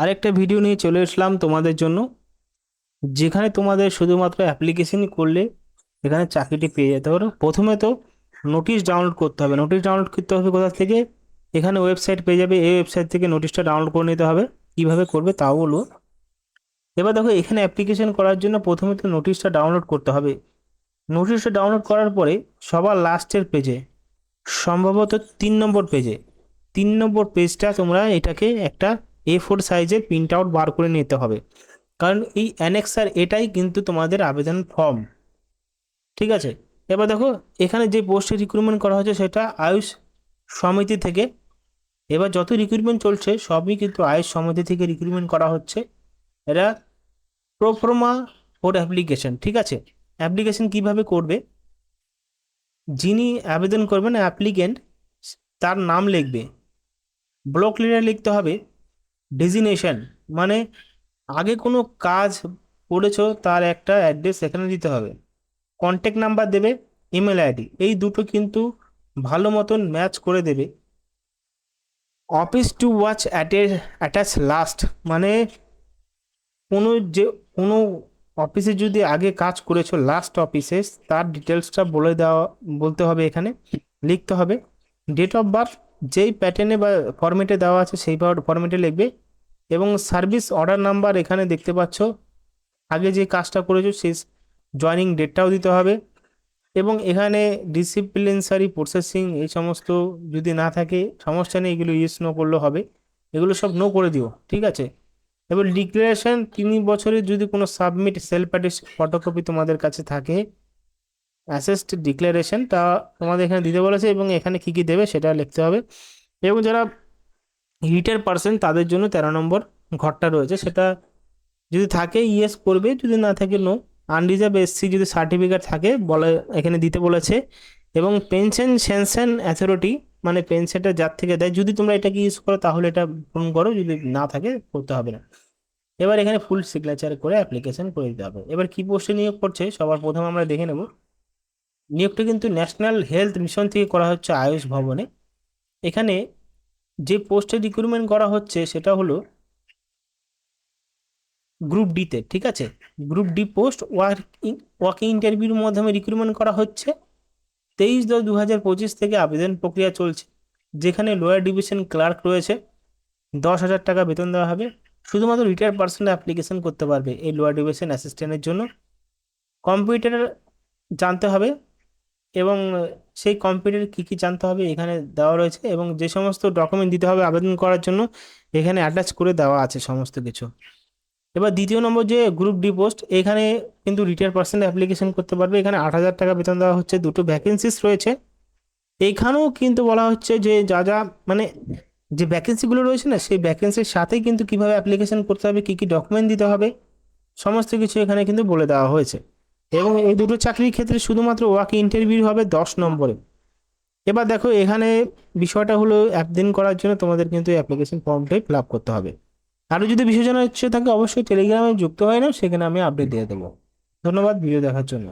আরেকটা ভিডিও নিয়ে চলে এসলাম তোমাদের জন্য, যেখানে তোমাদের শুধুমাত্র অ্যাপ্লিকেশন করলে এখানে চাকরিটি পেয়ে যেতে পারো। প্রথমে তো নোটিশ ডাউনলোড করতে হবে। নোটিশ ডাউনলোড করতে হবে কোথা থেকে? এখানে ওয়েবসাইট পেয়ে যাবে। এই ওয়েবসাইট থেকে নোটিশটা ডাউনলোড করে নিতে হবে। কীভাবে করবে তাও বলব। এবার দেখো, এখানে অ্যাপ্লিকেশন করার জন্য প্রথমে তো নোটিশটা ডাউনলোড করতে হবে। নোটিশটা ডাউনলোড করার পরে সবার লাস্টের পেজে সম্ভবত তিন নম্বর পেজে তিন নম্বর পেজটা তোমরা এটাকে একটা এ ফোর সাইজে প্রিন্ট আউট বার করে নিতে হবে। কারণ এই অ্যানেক্সার এটাই কিন্তু তোমাদের আবেদন ফর্ম ঠিক আছে? এবার দেখো, এখানে যে পোস্টে রিক্রুটমেন্ট করা হচ্ছে সেটা আয়ুষ সমিতি থেকে। এবার যত রিক্রুটমেন্ট চলছে, সবই কিন্তু আয়ুষ সমিতি থেকে রিক্রুটমেন্ট করা হচ্ছে। এরা প্রোফর্মা ফোর অ্যাপ্লিকেশন ঠিক আছে? অ্যাপ্লিকেশন কীভাবে করবে? যিনি আবেদন করবেন অ্যাপ্লিকেন্ট তার নাম লিখবে। ব্লক লিডার লিখতে হবে। ডেজিনেশন মানে আগে কোনো কাজ করেছ তার একটা অ্যাড্রেস এখানে দিতে হবে। কন্ট্যাক্ট নাম্বার দেবে ইমেল আইডি এই দুটো কিন্তু ভালো মতন ম্যাচ করে দেবে। অফিস টু ওয়াচ অ্যাটে অ্যাটাচ লাস্ট মানে কোনো যে, কোনো অফিসে যদি আগে কাজ করেছ লাস্ট অফিসে তার ডিটেলসটা বলে দেওয়া, বলতে হবে এখানে, লিখতে হবে। ডেট অফ বার্থ যেই প্যাটার্নে বা ফরম্যাটে দেওয়া আছে, সেই ফরম্যাটে লিখবে এবং সার্ভিস অর্ডার নাম্বার এখানে দেখতে পাচ্ছ। আগে যে কাজটা করেছ, সেই জয়নিং ডেটটাও দিতে হবে এবং এখানে ডিসিপ্লিনসারি প্রসেসিং এই সমস্ত যদি না থাকে, সমস্যা নেই, এগুলো ইউজ নো করলেও হবে। এগুলো সব নো করে দিও, ঠিক আছে? এবার ডিক্লারেশন তিন বছরের যদি কোনো সাবমিট সেলফ অ্যাটেস্ট ফটোকপি তোমাদের কাছে থাকে অ্যাসেস্ট ডিক্লারেশন তা তোমাদের এখানে দিতে বলেছে এবং এখানে কী কী দেবে সেটা লিখতে হবে। এবং যারা হিটের পার্সেন্ট তাদের জন্য তেরো নম্বর ঘরটা রয়েছে, সেটা যদি থাকে ইয়েস করবে, যদি না থাকে নো। আনরিজার্ভ এসসি যদি সার্টিফিকেট থাকে, বলে এখানে দিতে বলেছে। এবং পেনশন স্যাংশন অ্যাথরিটি মানে পেনশনটা যার থেকে দেয়, যদি তোমরা এটাকে ইউজ করো তাহলে এটা পূরণ করো, যদি না থাকে করতে হবে না। এবার এখানে ফুল সিগনেচার করে অ্যাপ্লিকেশন করে দিতে হবে। এবার কী পোস্টে নিয়োগ করছে, সবার প্রথম আমরা দেখে নেব। নিয়োগটা কিন্তু ন্যাশনাল হেলথ মিশন থেকে করা হচ্ছে আয়ুষ ভবনে। এখানে যে পোস্টে রিক্রুটমেন্ট করা হচ্ছে সেটা হলো গ্রুপ ডিতে ঠিক আছে? Group D post working working ইন্টারভিউর মাধ্যমে রিক্রুটমেন্ট করা হচ্ছে। তেইশ দশ দু হাজার পঁচিশ থেকে আবেদন প্রক্রিয়া চলছে, যেখানে লোয়ার ডিভিশন ক্লার্ক রয়েছে। দশ হাজার টাকা বেতন দেওয়া হবে। শুধুমাত্র রিটায়ার পার্সন অ্যাপ্লিকেশন করতে পারবে এই লোয়ার ডিভিশন অ্যাসিস্ট্যান্টের জন্য। কম্পিউটার জানতে হবে। এবং সেই কম্পিউটার কী কী জানতে হবে এখানে দেওয়া রয়েছে এবং যে সমস্ত ডকুমেন্ট দিতে হবে আবেদন করার জন্য এখানে অ্যাটাচ করে দেওয়া আছে সমস্ত কিছু। এবার দ্বিতীয় নম্বর যে গ্রুপ ডি পোস্ট এখানে কিন্তু রিটায়ার পার্সেন্ট অ্যাপ্লিকেশন করতে পারবে। এখানে আট হাজার টাকা বেতন দেওয়া হচ্ছে, দুটো ভ্যাকেন্সিস রয়েছে। এইখানেও কিন্তু বলা হচ্ছে যে যা যা মানে যে ভ্যাকেন্সিগুলো রয়েছে না, সেই ভ্যাকেন্সির সাথেই কিন্তু কীভাবে অ্যাপ্লিকেশন করতে হবে, কী কী ডকুমেন্ট দিতে হবে, সমস্ত কিছু এখানে কিন্তু বলে দেওয়া হয়েছে। এবং এই দুটো চাকরির ক্ষেত্রে শুধুমাত্র ওয়াক ইন্টারভিউ হবে দশ নম্বরে। এবার দেখো, এখানে বিষয়টা হলো একদিন করার জন্য তোমাদের কিন্তু অ্যাপ্লিকেশন ফর্মটাই ফিল আপ করতে হবে। আরও যদি বিষয় জানার ইচ্ছে থাকে, অবশ্যই টেলিগ্রামে যুক্ত হয় না সেখানে আমি আপডেট দিয়ে দেবো। ধন্যবাদ ভিডিও দেখার জন্য।